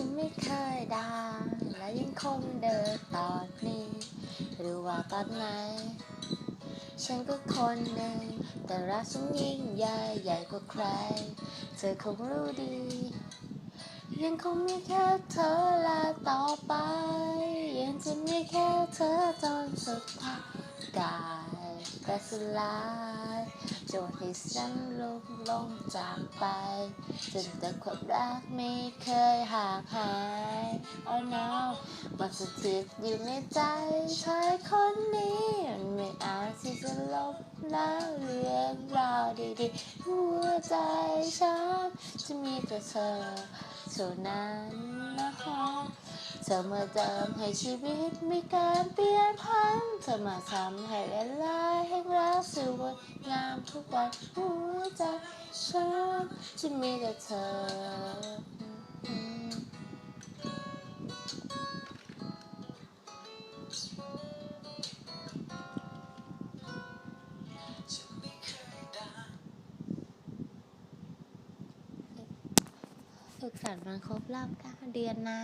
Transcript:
ฉันไม่เคยด่าและยังคงเดินตอนนี้ หรือว่าตอนไหน ฉันก็คนหนึ่ง แต่รักฉันยิ่งใหญ่ใหญ่กว่าใคร เธอคงรู้ดี ยังคงมีแค่เธอและต่อไป ยังจะมีแค่เธอจนสุดท้ายกาย แต่สลายจนให้ฉันลุกลงจากไปจนแต่ความรักไม่เคยห่างหาย Oh no มันสถิตอยู่ในใจชายคนนี้มันไม่อาจที่จะลบล้างเรื่องราวดีๆ หัวใจฉันจะมีแต่เธอเท่านั้นนะคะ เธอมาเติมให้ชีวิตมีการเปลี่ยนพันเธอมาทำให้เวลาแห่งรักสวยงามทุกวันหัวใจฉันจะมีแต่เธออืมสุขสันต์วันครบรอบ9เดือนนะ